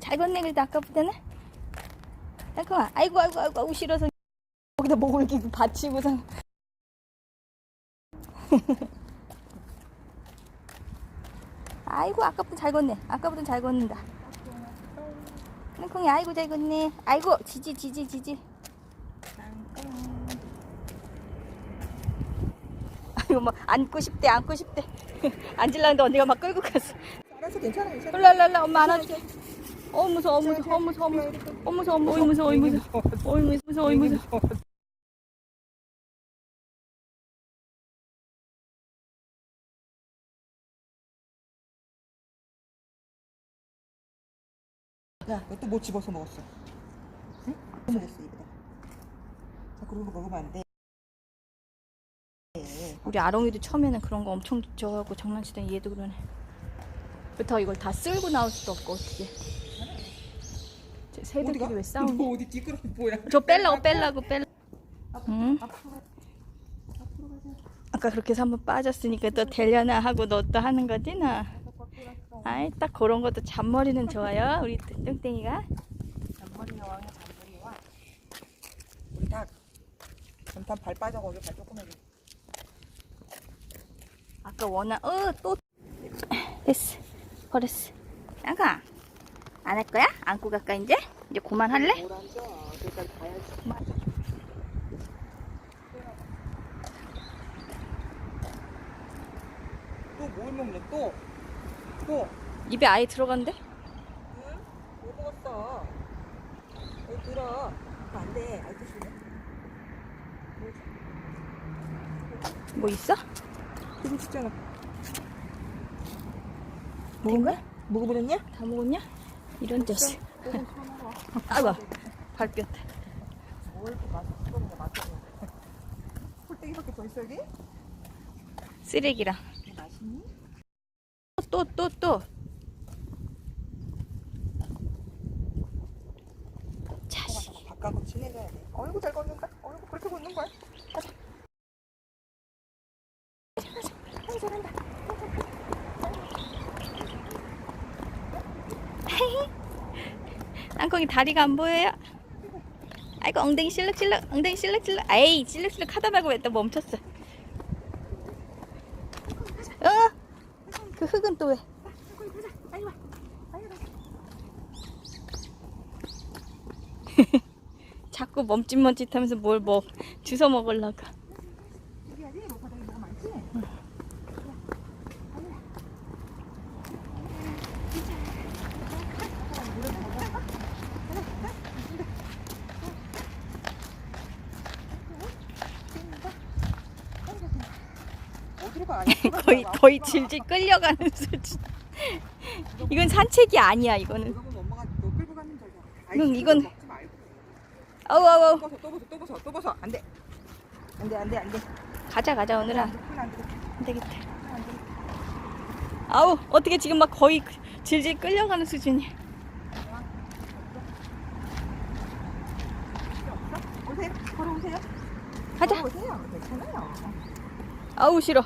잘 걷네 그래도 아까보다는? 잠깐만. 아이고 아이고 아이고 아이고 싫어서 거기다 목을 이렇게 받치고서 아이고 아까보다 잘 걷네. 아까보다 잘 걷는다. 콩콩이 아이고 잘 걷네. 아이고 지지 지지 지지 아이고 막 안고 싶대 안고 싶대. 앉으려는데 언니가 막 끌고 갔어. 알아서 괜찮아 괜찮아. 랄랄라 엄마 안아줄게 어 무서워 어 무서워 어 무서워 어 무서워. 어 무서워 어이 무서워 무서워. 어이 무서워 어이 무서워. 야너또 뭐 집어서 먹었어. 응? 먹었어 이거다 자 그런 거 먹으면 안 돼. 우리 아롱이도 처음에는 그런 거 엄청 좋아하고 장난치더니 얘도 그러네. 그렇다고 이걸 다 쓸고 나올 수도 없고 어떻게 새들끼리 왜 싸우니 너 어디 뒷그릇 뭐야? 저 뺄라고 뺄라고 뺄라. 응? 아까 그렇게 해서 한번 빠졌으니까 또 되려나 하고 너 또 하는 거지 나 아이 딱 그런 것도 잔머리는 좋아요 우리 뚱땡이가? 잔머리가 왕이야 잔머리와 우리 닭. 전탄 발 빠져 거기 발 조그맣게. 아까 원한 어또 됐어 버렸어. 양가 안 할 거야? 안고 갈까 이제? 이제 그만할래? 또 뭘 먹냐 또? 또? 입에 아예 들어간대? 응? 뭐 먹었어? 여기 들어 안돼 아이 드실래? 뭐 있어? 지금 진짜나 먹은 거야? 먹어버렸냐? 다 먹었냐? 이런 자식. 아이고 발뼈 뭘 맛있어 먹냐 맛있어 홀대기밖에 더 있어 여기? 쓰레기랑 맛있니? 또 또 또. 자식. 바꿔고 친해져야 돼. 어이구 잘 그렇게 걷는 거야? 가자. 아이 잘한다 땅콩이 다리가 안 보여요? 아이고 엉덩이 실룩실룩 엉덩이 실룩실룩 에이 실룩실룩 하다 말고 왜 또 멈췄어 어? 그 흙은 또 왜? 자꾸 멈칫멈칫 하면서 뭘 뭐 주워 먹으려고 여기 하지? 뭐 바닥에 뭐가 많지? 어디로 가? 아니, 거의 거의 질질 끌려가는 수준 이건 산책이 아니야 이거는. 응, 이건- 말고. 아우 아우 또 벗어, 또 벗어, 또 벗어, 또 벗어. 안 돼. 안 돼, 안 돼, 안 돼. 가자 가자 오늘아 안 되겠다. 아우 어떻게 지금 막 거의 그- 질질 끌려가는 수준이야 오세요. 걸어오세요. 가자 걸어오세요. 괜찮아요. 아우 싫어